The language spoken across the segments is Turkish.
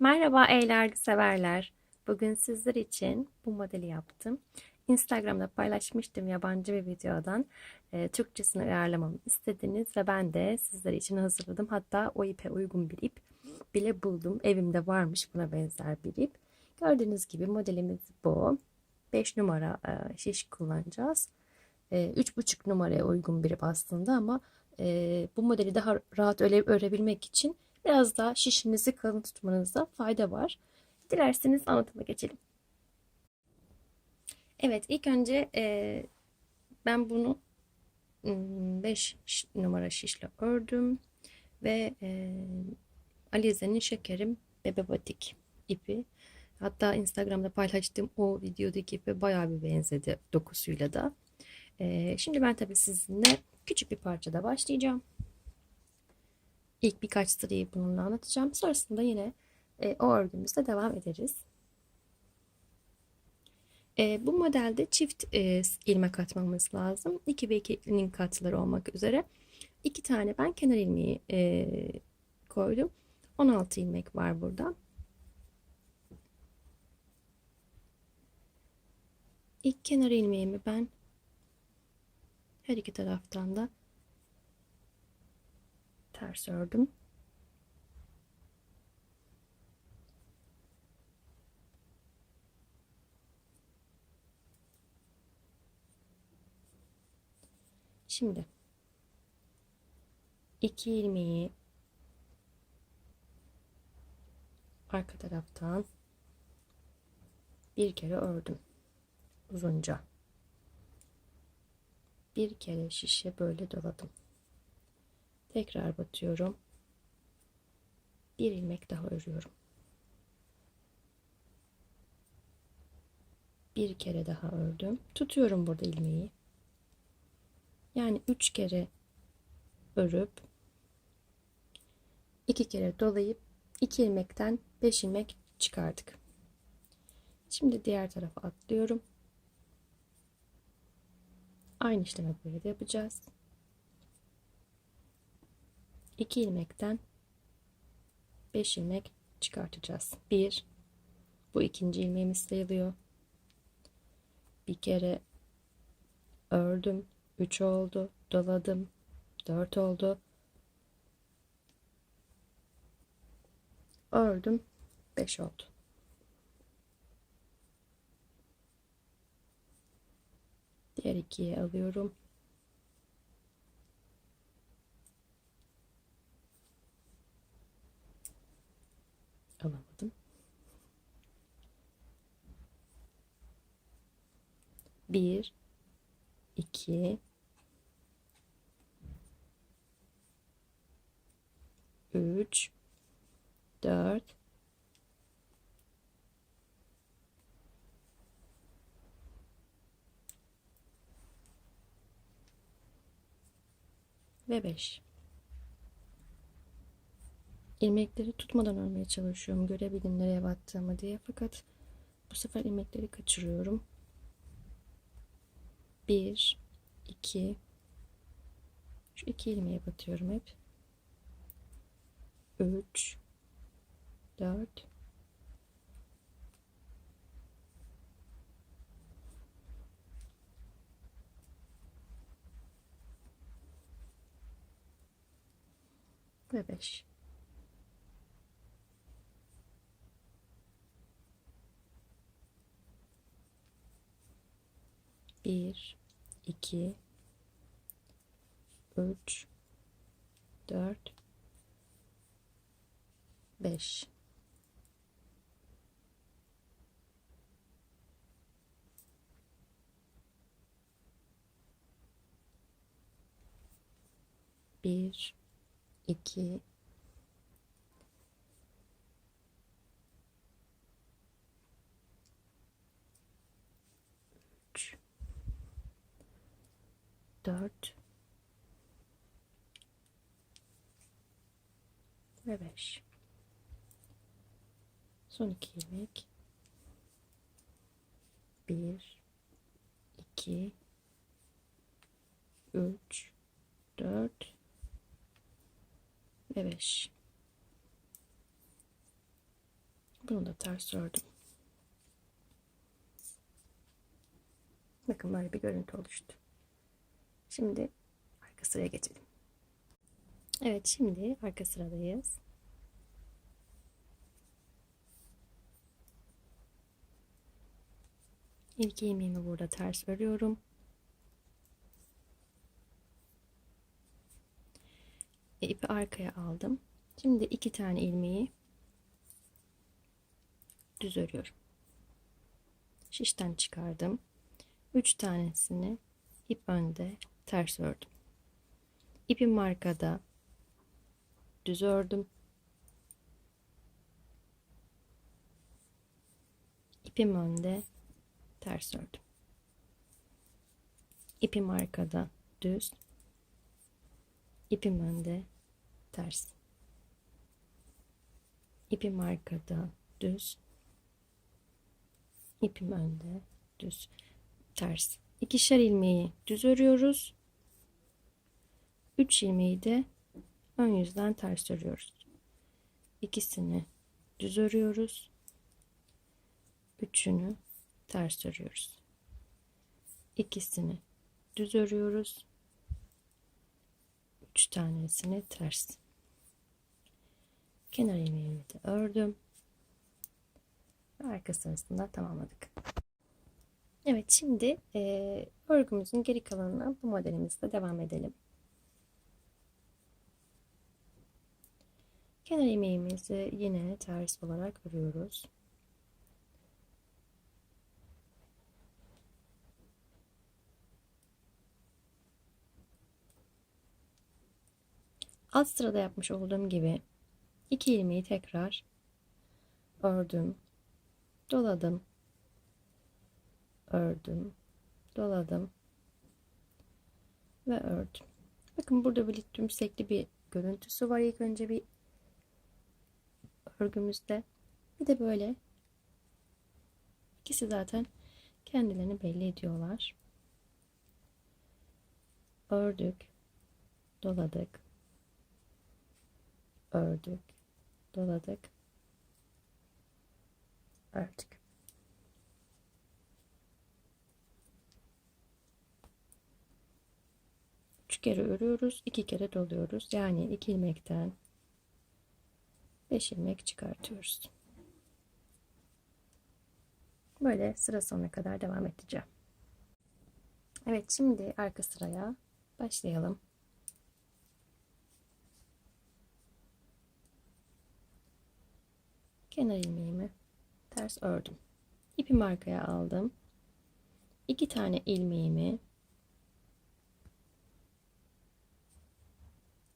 Merhaba ey severler. Bugün sizler için bu modeli yaptım. Instagram'da paylaşmıştım yabancı bir videodan. E, Türkçesini uyarlamamı istediniz ve ben de sizler için hazırladım. Hatta o ipe uygun bir ip bile buldum. Evimde varmış buna benzer bir ip. Gördüğünüz gibi modelimiz bu. 5 numara e, şiş kullanacağız. E, 3,5 numaraya uygun bir ip aslında ama e, bu modeli daha rahat öre, örebilmek için biraz daha şişinizi kalın tutmanızda fayda var. Dilerseniz anlatıma geçelim. Evet ilk önce e, ben bunu 5 numara şişle ördüm ve e, Alize'nin şekerim bebe batik ipi. Hatta Instagram'da paylaştığım o videodaki ipe bayağı bir benzedi dokusuyla da. E, şimdi ben tabii sizinle küçük bir parçada başlayacağım. İlk birkaç sırayı bununla anlatacağım. Sonrasında yine e, o örgümüzde devam ederiz. E, bu modelde çift e, ilmek atmamız lazım. 2 ve 2'nin katları olmak üzere. 2 tane ben kenar ilmeği e, koydum. 16 ilmek var burada. İlk kenar ilmeğimi ben her iki taraftan da ters ördüm. Şimdi iki ilmeği arka taraftan bir kere ördüm uzunca bir kere şişe böyle doladım tekrar batıyorum. Bir ilmek daha örüyorum. Bir kere daha ördüm. Tutuyorum burada ilmeği. Yani üç kere örüp iki kere dolayıp iki ilmekten beş ilmek çıkardık. Şimdi diğer tarafa atlıyorum. Aynı işlemi böyle de yapacağız 2 ilmekten 5 ilmek çıkartacağız. 1 bu ikinci ilmeğimiz sayılıyor. Bir kere ördüm. 3 oldu. Doladım. 4 oldu. Ördüm. 5 oldu. Diğer ikiye alıyorum. 1 2 3 4 ve 5 ilmekleri tutmadan örmeye çalışıyorum. Görebilin nereye battığımı diye. Fakat bu sefer ilmekleri kaçırıyorum. 1 2 şu iki ilmeğe batıyorum hep. 3 4 ve 5 1 2 3 4 5 1 2 4 ve 5 son iki ilmek 1 2 3 4 ve 5 Bunu da ters ördüm. Bakın böyle bir görüntü oluştu. Şimdi arka sıraya geçelim. Evet şimdi arka sıradayız. İlk ilmeğimi burada ters örüyorum. E, ipi arkaya aldım. Şimdi iki tane ilmeği düz örüyorum. Şişten çıkardım. Üç tanesini ip önde ters ördüm. İpim arkada düz ördüm. İpim önde ters ördüm. İpim arkada düz. İpim önde ters. İpim arkada düz. İpim önde düz. Ters. İkişer ilmeği düz örüyoruz. Üç ilmeği de ön yüzden ters örüyoruz. İkisini düz örüyoruz. Üçünü ters örüyoruz. İkisini düz örüyoruz. Üç tanesini ters. Kenar ilmeğimi de ördüm. Ve arka sırasında tamamladık. Evet şimdi e, örgümüzün geri kalanına bu modelimizle devam edelim. Kenar ilmeğimizi yine ters olarak örüyoruz. Alt sırada yapmış olduğum gibi iki ilmeği tekrar ördüm, doladım, ördüm, doladım ve ördüm. Bakın burada bir tümsekli bir görüntüsü var ilk önce bir örgümüzde. Bir de böyle ikisi zaten kendilerini belli ediyorlar. Ördük, doladık, ördük, doladık, ördük. Üç kere örüyoruz, iki kere doluyoruz. Yani iki ilmekten 5 ilmek çıkartıyoruz. Böyle sıra sonuna kadar devam edeceğim. Evet şimdi arka sıraya başlayalım. Kenar ilmeğimi ters ördüm. İpimi arkaya aldım. İki tane ilmeğimi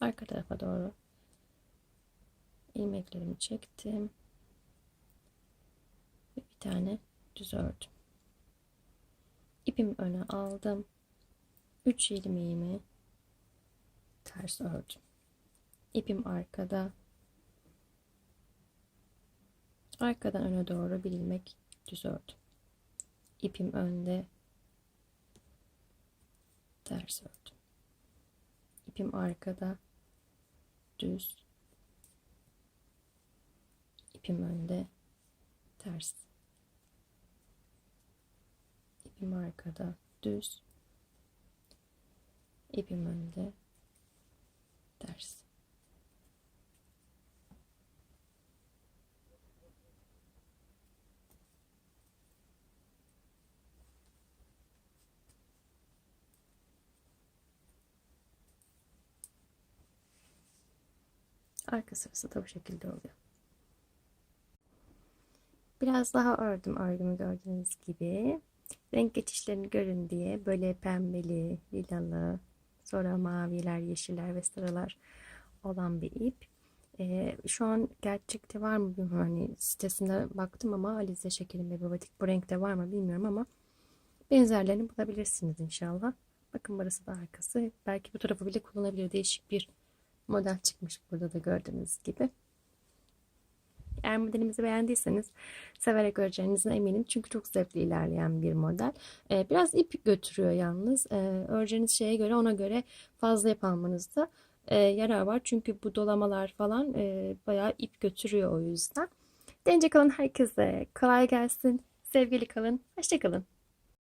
arka tarafa doğru ilmeklerimi çektim ve bir tane düz ördüm. İpimi öne aldım. 3 ilmeğimi ters ördüm. İpim arkada. Arkadan öne doğru bir ilmek düz ördüm. İpim önde. Ters ördüm. İpim arkada. Düz ipim önde. Ters. İpim arkada. Düz. İpim önde. Ters. Arka sırası da bu şekilde oluyor. Biraz daha ördüm örgümü gördüğünüz gibi. Renk geçişlerini görün diye böyle pembeli, lilalı, sonra maviler, yeşiller ve sarılar olan bir ip. Ee, şu an gerçekte var mı bilmiyorum. Hani sitesinde baktım ama Alize şekerim ve babatik bu renkte var mı bilmiyorum ama benzerlerini bulabilirsiniz inşallah. Bakın burası da arkası. Belki bu tarafı bile kullanabilir. Değişik bir model çıkmış burada da gördüğünüz gibi. Eğer modelimizi beğendiyseniz severek öreceğinizden eminim. Çünkü çok zevkli ilerleyen bir model. Ee, biraz ip götürüyor yalnız. Ee, öreceğiniz şeye göre ona göre fazla ip almanızda e, yarar var. Çünkü bu dolamalar falan e, bayağı ip götürüyor o yüzden. Deneyecek olan herkese kolay gelsin. Sevgili kalın. Hoşça kalın.